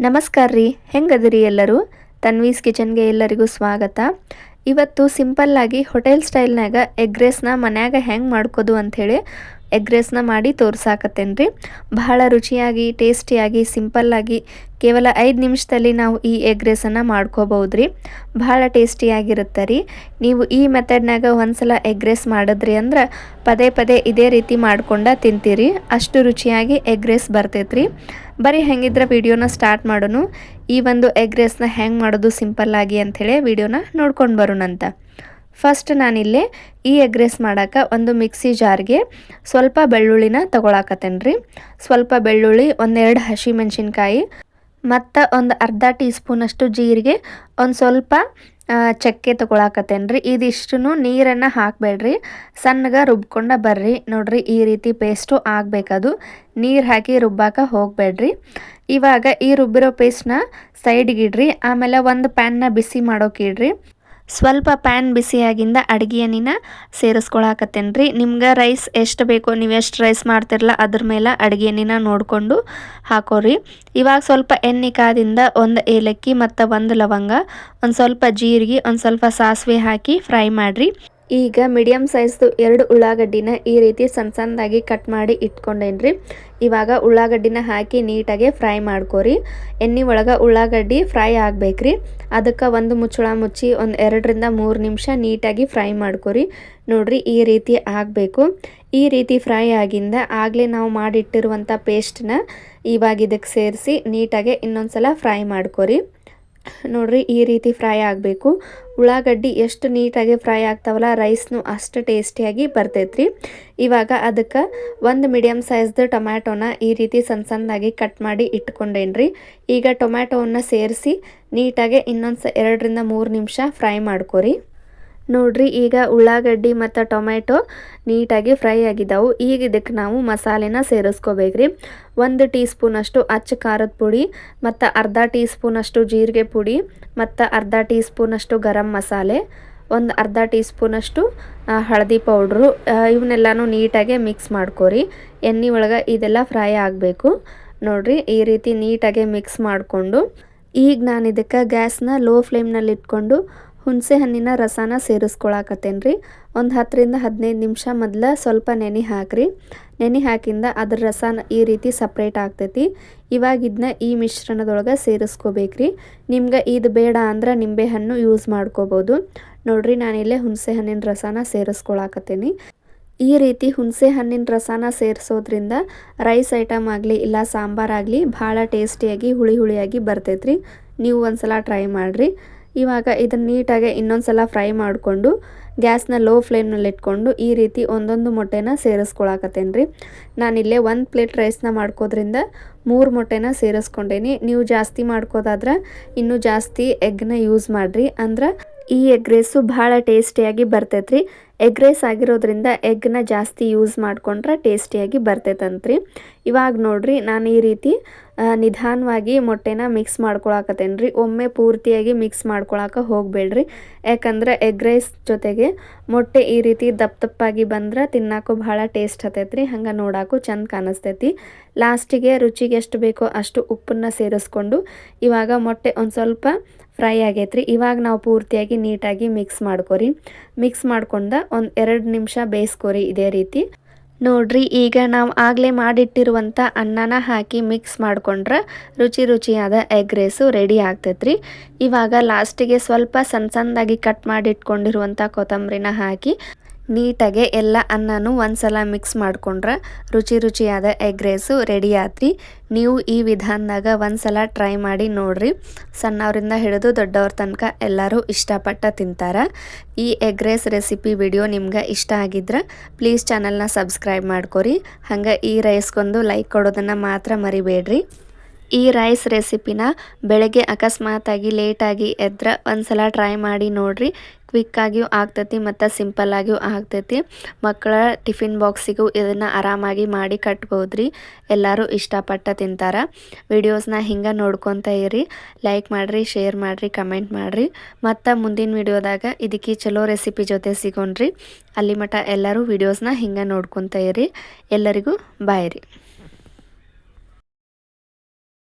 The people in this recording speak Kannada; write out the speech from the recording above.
ನಮಸ್ಕಾರ ರೀ ಹೆಂಗದಿರಿ ಎಲ್ಲರೂ? ತನ್ವೀಸ್ ಕಿಚನ್ಗೆ ಎಲ್ಲರಿಗೂ ಸ್ವಾಗತ. ಇವತ್ತು ಸಿಂಪಲ್ಲಾಗಿ ಹೋಟೆಲ್ ಸ್ಟೈಲ್ನಾಗ ಎಗ್ ರೈಸ್ನ ಮನ್ಯಾಗ ಹೆಂಗೆ ಮಾಡ್ಕೋದು ಅಂಥೇಳಿ ಎಗ್ ರೈಸ್ನ ಮಾಡಿ ತೋರ್ಸಾಕತ್ತೇನೆ ರೀ ಬಹಳ ರುಚಿಯಾಗಿ, ಟೇಸ್ಟಿಯಾಗಿ ಸಿಂಪಲ್ಲಾಗಿ ಕೇವಲ ಐದು ನಿಮಿಷದಲ್ಲಿ ನಾವು ಈ ಎಗ್ ರೈಸನ್ನು ಮಾಡ್ಕೋಬೋದು ರೀ ಭಾಳ ಟೇಸ್ಟಿಯಾಗಿರುತ್ತೆ ರೀ. ನೀವು ಈ ಮೆಥಡ್ನಾಗ ಒಂದ್ಸಲ ಎಗ್ ರೈಸ್ ಮಾಡಿದ್ರಿ ಅಂದ್ರೆ ಪದೇ ಪದೇ ಇದೇ ರೀತಿ ಮಾಡ್ಕೊಂಡ ತಿಂತೀರಿ. ಅಷ್ಟು ರುಚಿಯಾಗಿ ಎಗ್ ರೈಸ್ ಬರ್ತೈತೆ ರೀ ಬರೀ ಹೆಂಗಿದ್ರೆ ವಿಡಿಯೋನ ಸ್ಟಾರ್ಟ್ ಮಾಡೋನು. ಈ ಒಂದು ಎಗ್ ರೈಸ್ನ ಹೆಂಗೆ ಮಾಡೋದು ಸಿಂಪಲ್ಲಾಗಿ ಅಂಥೇಳಿ ವಿಡಿಯೋನ ನೋಡ್ಕೊಂಡು ಬರೋಣಂತ ಫಸ್ಟ್ ನಾನಿಲ್ಲಿ ಈ ಎಗ್ ರೈಸ್ ಮಾಡೋಕೆ ಒಂದು ಮಿಕ್ಸಿ ಜಾರ್ಗೆ ಸ್ವಲ್ಪ ಬೆಳ್ಳುಳ್ಳಿನ ತೊಗೊಳಕತ್ತೇನೆ ರೀ ಸ್ವಲ್ಪ ಬೆಳ್ಳುಳ್ಳಿ, ಒಂದೆರಡು ಹಸಿ ಮೆಣಸಿನ್ಕಾಯಿ ಮತ್ತು ಒಂದು ಅರ್ಧ ಟೀ ಸ್ಪೂನಷ್ಟು ಜೀರಿಗೆ, ಒಂದು ಸ್ವಲ್ಪ ಚಕ್ಕೆ ತೊಗೊಳಕತ್ತೇನೆ ರೀ ಇದಿಷ್ಟು ನೀರನ್ನು ಹಾಕಬೇಡ್ರಿ. ಸಣ್ಣಗೆ ರುಬ್ಕೊಂಡ ಬರ್ರಿ. ನೋಡ್ರಿ ಈ ರೀತಿ ಪೇಸ್ಟು ಆಗಬೇಕದು. ನೀರು ಹಾಕಿ ರುಬ್ಬಾಕ ಹೋಗಬೇಡ್ರಿ. ಇವಾಗ ಈ ರುಬ್ಬಿರೋ ಪೇಸ್ಟ್ನ ಸೈಡ್ಗೆ ಇಡ್ರಿ. ಆಮೇಲೆ ಒಂದು ಪ್ಯಾನ್ನ ಬಿಸಿ ಮಾಡೋಕೆ ಇಡ್ರಿ. ಸ್ವಲ್ಪ ಪ್ಯಾನ್ ಬಿಸಿಯಾಗಿಂದ ಅಡುಗೆ ಎಣ್ಣೆನ ಸೇರಿಸ್ಕೊಳಕತ್ತೇನೆ ರೀ ನಿಮ್ಗೆ ರೈಸ್ ಎಷ್ಟು ಬೇಕೋ ನೀವು ಎಷ್ಟು ರೈಸ್ ಮಾಡ್ತಿರಲ್ಲ ಅದ್ರ ಮೇಲೆ ಅಡುಗೆ ನೋಡಿಕೊಂಡು ಹಾಕೋರಿ. ಇವಾಗ ಸ್ವಲ್ಪ ಎಣ್ಣೆ ಕಾದಿಂದ ಒಂದು ಏಲಕ್ಕಿ ಮತ್ತು ಒಂದು ಲವಂಗ, ಒಂದು ಸ್ವಲ್ಪ ಜೀರಿಗೆ, ಒಂದು ಸ್ವಲ್ಪ ಸಾಸಿವೆ ಹಾಕಿ ಫ್ರೈ ಮಾಡಿರಿ. ಈಗ ಮೀಡಿಯಮ್ ಸೈಜ್ದು ಎರಡು ಉಳ್ಳಾಗಡ್ಡಿನ ಈ ರೀತಿ ಸಣ್ಣ ಸಣ್ಣದಾಗಿ ಕಟ್ ಮಾಡಿ ಇಟ್ಕೊಂಡೇನ್ರಿ. ಇವಾಗ ಉಳ್ಳಾಗಡ್ಡಿನ ಹಾಕಿ ನೀಟಾಗಿ ಫ್ರೈ ಮಾಡ್ಕೊರಿ. ಎಣ್ಣೆ ಒಳಗೆ ಉಳ್ಳಾಗಡ್ಡಿ ಫ್ರೈ ಆಗಬೇಕ್ರಿ. ಅದಕ್ಕೆ ಒಂದು ಮುಚ್ಚಳ ಮುಚ್ಚಿ ಒಂದು ಎರಡರಿಂದ ಮೂರು ನಿಮಿಷ ನೀಟಾಗಿ ಫ್ರೈ ಮಾಡ್ಕೊರಿ. ನೋಡ್ರಿ ಈ ರೀತಿ ಆಗಬೇಕು. ಈ ರೀತಿ ಫ್ರೈ ಆಗಿಂದ ಆಗಲೇ ನಾವು ಮಾಡಿಟ್ಟಿರುವಂಥ ಪೇಸ್ಟನ್ನ ಇವಾಗ ಇದಕ್ಕೆ ಸೇರಿಸಿ ನೀಟಾಗಿ ಇನ್ನೊಂದು ಸಲ ಫ್ರೈ ಮಾಡ್ಕೊರಿ. ನೋಡ್ರಿ ಈ ರೀತಿ ಫ್ರೈ ಆಗಬೇಕು. ಉಳ್ಳಾಗಡ್ಡಿ ಎಷ್ಟು ನೀಟಾಗಿ ಫ್ರೈ ಆಗ್ತಾವಲ್ಲ, ರೈಸ್ನು ಅಷ್ಟು ಟೇಸ್ಟಿಯಾಗಿ ಬರ್ತೈತ್ರಿ. ಇವಾಗ ಅದಕ್ಕೆ ಒಂದು ಮೀಡಿಯಮ್ ಸೈಜ್ದು ಟೊಮ್ಯಾಟೋನ ಈ ರೀತಿ ಸಣ್ಣ ಸಣ್ಣದಾಗಿ ಕಟ್ ಮಾಡಿ ಇಟ್ಕೊಂಡೇನ್ರಿ. ಈಗ ಟೊಮ್ಯಾಟೋವನ್ನು ಸೇರಿಸಿ ನೀಟಾಗಿ ಇನ್ನೊಂದು ಸ ಎರಡರಿಂದ ಮೂರು ನಿಮಿಷ ಫ್ರೈ ಮಾಡ್ಕೊರಿ. ನೋಡ್ರಿ, ಈಗ ಉಳ್ಳಾಗಡ್ಡಿ ಮತ್ತು ಟೊಮೆಟೊ ನೀಟಾಗಿ ಫ್ರೈ ಆಗಿದ್ದಾವೆ ಈಗ ಇದಕ್ಕೆ ನಾವು ಮಸಾಲೆನ ಸೇರಿಸ್ಕೋಬೇಕ್ರಿ. ಒಂದು ಟೀ ಸ್ಪೂನಷ್ಟು ಅಚ್ಚ ಖಾರದ ಪುಡಿ ಮತ್ತು ಅರ್ಧ ಟೀ ಸ್ಪೂನಷ್ಟು ಜೀರಿಗೆ ಪುಡಿ ಮತ್ತು ಅರ್ಧ ಟೀ ಸ್ಪೂನಷ್ಟು ಗರಂ ಮಸಾಲೆ, ಒಂದು ಅರ್ಧ ಟೀ ಸ್ಪೂನಷ್ಟು ಹಳದಿ ಪೌಡ್ರು ಇವನ್ನೆಲ್ಲನೂ ನೀಟಾಗಿ ಮಿಕ್ಸ್ ಮಾಡ್ಕೋರಿ. ಎಣ್ಣೆ ಒಳಗೆ ಇದೆಲ್ಲ ಫ್ರೈ ಆಗಬೇಕು. ನೋಡ್ರಿ, ಈ ರೀತಿ ನೀಟಾಗಿ ಮಿಕ್ಸ್ ಮಾಡಿಕೊಂಡು, ಈಗ ನಾನು ಇದಕ್ಕೆ ಗ್ಯಾಸ್ನ ಲೋ ಫ್ಲೇಮ್ನಲ್ಲಿ ಇಟ್ಕೊಂಡು ಹುಣಸೆ ಹಣ್ಣಿನ ರಸನ ಸೇರಿಸ್ಕೊಳಕತ್ತೇನೆ ರೀ ಒಂದು ಹತ್ತರಿಂದ ಹದಿನೈದು ನಿಮಿಷ ಮೊದಲು ಸ್ವಲ್ಪ ನೆನೆ ಹಾಕ್ರಿ. ನೆನೆ ಹಾಕಿಂದ ಅದ್ರ ರಸನ ಈ ರೀತಿ ಸಪ್ರೇಟ್ ಆಗ್ತೈತಿ. ಇವಾಗ ಇದನ್ನ ಈ ಮಿಶ್ರಣದೊಳಗೆ ಸೇರಿಸ್ಕೋಬೇಕ್ರಿ. ನಿಮ್ಗೆ ಇದು ಬೇಡ ಅಂದ್ರೆ ನಿಂಬೆಹಣ್ಣು ಯೂಸ್ ಮಾಡ್ಕೋಬೋದು. ನೋಡ್ರಿ ನಾನಿಲ್ಲೇ ಹುಣಸೆ ಹಣ್ಣಿನ ರಸನ ಸೇರಿಸ್ಕೊಳಕತ್ತೀನಿ. ಈ ರೀತಿ ಹುಣಸೆ ಹಣ್ಣಿನ ರಸನ ಸೇರಿಸೋದ್ರಿಂದ ರೈಸ್ ಐಟಮ್ ಆಗಲಿ ಇಲ್ಲ ಸಾಂಬಾರಾಗಲಿ ಭಾಳ ಟೇಸ್ಟಿಯಾಗಿ ಹುಳಿ ಹುಳಿಯಾಗಿ ಬರ್ತೈತ್ರಿ. ನೀವು ಒಂದ್ಸಲ ಟ್ರೈ ಮಾಡಿರಿ. ಇವಾಗ ಇದನ್ನು ನೀಟಾಗಿ ಇನ್ನೊಂದು ಸಲ ಫ್ರೈ ಮಾಡಿಕೊಂಡು ಗ್ಯಾಸ್ನ ಲೋ ಫ್ಲೇಮ್ನಲ್ಲಿ ಇಟ್ಕೊಂಡು ಈ ರೀತಿ ಒಂದೊಂದು ಮೊಟ್ಟೆನ ಸೇರಿಸ್ಕೊಳಕತ್ತೇನೆ ರೀ ನಾನಿಲ್ಲೇ ಒಂದು ಪ್ಲೇಟ್ ರೈಸ್ನ ಮಾಡ್ಕೋದ್ರಿಂದ ಮೂರು ಮೊಟ್ಟೆನ ಸೇರಿಸ್ಕೊಂಡೇನಿ. ನೀವು ಜಾಸ್ತಿ ಮಾಡ್ಕೋದಾದ್ರೆ ಇನ್ನೂ ಜಾಸ್ತಿ ಎಗ್ನ ಯೂಸ್ ಮಾಡಿರಿ. ಅಂದ್ರೆ ಈ ಎಗ್ ರೈಸು ಭಾಳ ಟೇಸ್ಟಿಯಾಗಿ ಬರ್ತೈತ್ರಿ. ಎಗ್ ರೈಸ್ ಆಗಿರೋದ್ರಿಂದ ಎಗ್ನ ಜಾಸ್ತಿ ಯೂಸ್ ಮಾಡಿಕೊಂಡ್ರೆ ಟೇಸ್ಟಿಯಾಗಿ ಬರ್ತೈತಂತ್ರಿ. ಇವಾಗ ನೋಡ್ರಿ, ನಾನು ಈ ರೀತಿ ನಿಧಾನವಾಗಿ ಮೊಟ್ಟೆನ ಮಿಕ್ಸ್ ಮಾಡ್ಕೊಳಕತ್ತೇನ್ರಿ. ಒಮ್ಮೆ ಪೂರ್ತಿಯಾಗಿ ಮಿಕ್ಸ್ ಮಾಡ್ಕೊಳಕ್ಕೆ ಹೋಗಬೇಡ್ರಿ. ಯಾಕಂದ್ರೆ ಎಗ್ ರೈಸ್ ಜೊತೆಗೆ ಮೊಟ್ಟೆ ಈ ರೀತಿ ದಪ್ಪ ದಪ್ಪಾಗಿ ಬಂದ್ರೆ ತಿನ್ನೋಕ್ಕೂ ಭಾಳ ಟೇಸ್ಟ್ ಹತ್ತೈತ್ರಿ. ಹಂಗೆ ನೋಡೋಕ್ಕೂ ಚಂದ ಕಾಣಿಸ್ತೈತಿ. ಲಾಸ್ಟಿಗೆ ರುಚಿಗೆ ಎಷ್ಟು ಬೇಕೋ ಅಷ್ಟು ಉಪ್ಪನ್ನ ಸೇರಿಸ್ಕೊಂಡು ಇವಾಗ ಮೊಟ್ಟೆ ಒಂದು ಸ್ವಲ್ಪ ಫ್ರೈ ಆಗೈತ್ರಿ. ಇವಾಗ ನಾವು ಪೂರ್ತಿಯಾಗಿ ನೀಟಾಗಿ ಮಿಕ್ಸ್ ಮಾಡ್ಕೋರಿ. ಮಿಕ್ಸ್ ಮಾಡ್ಕೊಂಡ ಒಂದು ಎರಡು ನಿಮಿಷ ಬೇಯಿಸ್ಕೊರಿ ಇದೇ ರೀತಿ. ನೋಡ್ರಿ, ಈಗ ನಾವು ಆಗಲೇ ಮಾಡಿಟ್ಟಿರುವಂಥ ಅನ್ನನ ಹಾಕಿ ಮಿಕ್ಸ್ ಮಾಡಿಕೊಂಡ್ರೆ ರುಚಿ ರುಚಿಯಾದ ಎಗ್ ರೈಸು ರೆಡಿ ಆಗ್ತೈತ್ರಿ. ಇವಾಗ ಲಾಸ್ಟಿಗೆ ಸ್ವಲ್ಪ ಸಣ್ಣ ಸಣ್ಣದಾಗಿ ಕಟ್ ಮಾಡಿ ಇಟ್ಕೊಂಡಿರುವಂಥ ಕೊತ್ತಂಬರಿನ ಹಾಕಿ ನೀಟಾಗೆ ಎಲ್ಲ ಅನ್ನನೂ ಒಂದ್ಸಲ ಮಿಕ್ಸ್ ಮಾಡ್ಕೊಂಡ್ರೆ ರುಚಿ ರುಚಿಯಾದ ಎಗ್ ರೈಸು ರೆಡಿ ಆತ್ರಿ. ನೀವು ಈ ವಿಧಾನದಾಗ ಒಂದ್ಸಲ ಟ್ರೈ ಮಾಡಿ ನೋಡ್ರಿ. ಸಣ್ಣವರಿಂದ ಹಿಡಿದು ದೊಡ್ಡವ್ರ ತನಕ ಎಲ್ಲರೂ ಇಷ್ಟಪಟ್ಟು ತಿಂತಾರೆ. ಈ ಎಗ್ ರೈಸ್ ರೆಸಿಪಿ ವಿಡಿಯೋ ನಿಮ್ಗೆ ಇಷ್ಟ ಆಗಿದ್ರೆ ಪ್ಲೀಸ್ ಚಾನಲ್ನ ಸಬ್ಸ್ಕ್ರೈಬ್ ಮಾಡ್ಕೊರಿ. ಹಂಗೆ ಈ ರೈಸ್ಗೊಂದು ಲೈಕ್ ಕೊಡೋದನ್ನು ಮಾತ್ರ ಮರಿಬೇಡ್ರಿ. ಈ ರೈಸ್ ರೆಸಿಪಿನ ಬೆಳಗ್ಗೆ ಅಕಸ್ಮಾತಾಗಿ ಲೇಟಾಗಿ ಎದ್ರೆ ಒಂದ್ಸಲ ಟ್ರೈ ಮಾಡಿ ನೋಡಿರಿ. ಕ್ವಿಕ್ಕಾಗಿಯೂ ಆಗ್ತೈತಿ ಮತ್ತು ಸಿಂಪಲ್ಲಾಗಿಯೂ ಆಗ್ತೈತಿ. ಮಕ್ಕಳ ಟಿಫಿನ್ ಬಾಕ್ಸಿಗೂ ಇದನ್ನು ಆರಾಮಾಗಿ ಮಾಡಿ ಕಟ್ಬೋದು ರೀ ಎಲ್ಲರೂ ಇಷ್ಟಪಟ್ಟು ತಿಂತಾರೆ. ವಿಡಿಯೋಸ್ನ ಹಿಂಗೆ ನೋಡ್ಕೊತ ಇರಿ. ಲೈಕ್ ಮಾಡಿರಿ ಶೇರ್ ಮಾಡಿರಿ ಕಮೆಂಟ್ ಮಾಡಿರಿ. ಮತ್ತು ಮುಂದಿನ ವಿಡಿಯೋದಾಗ ಇದಕ್ಕೆ ಚಲೋ ರೆಸಿಪಿ ಜೊತೆ ಸಿಗೋಣ್ರಿ. ಅಲ್ಲಿ ಮಟ್ಟ ಎಲ್ಲರೂ ವಿಡಿಯೋಸ್ನ ಹಿಂಗೆ ನೋಡ್ಕೊತ ಇರಿ. ಎಲ್ಲರಿಗೂ ಬಾಯ್ ರೀ.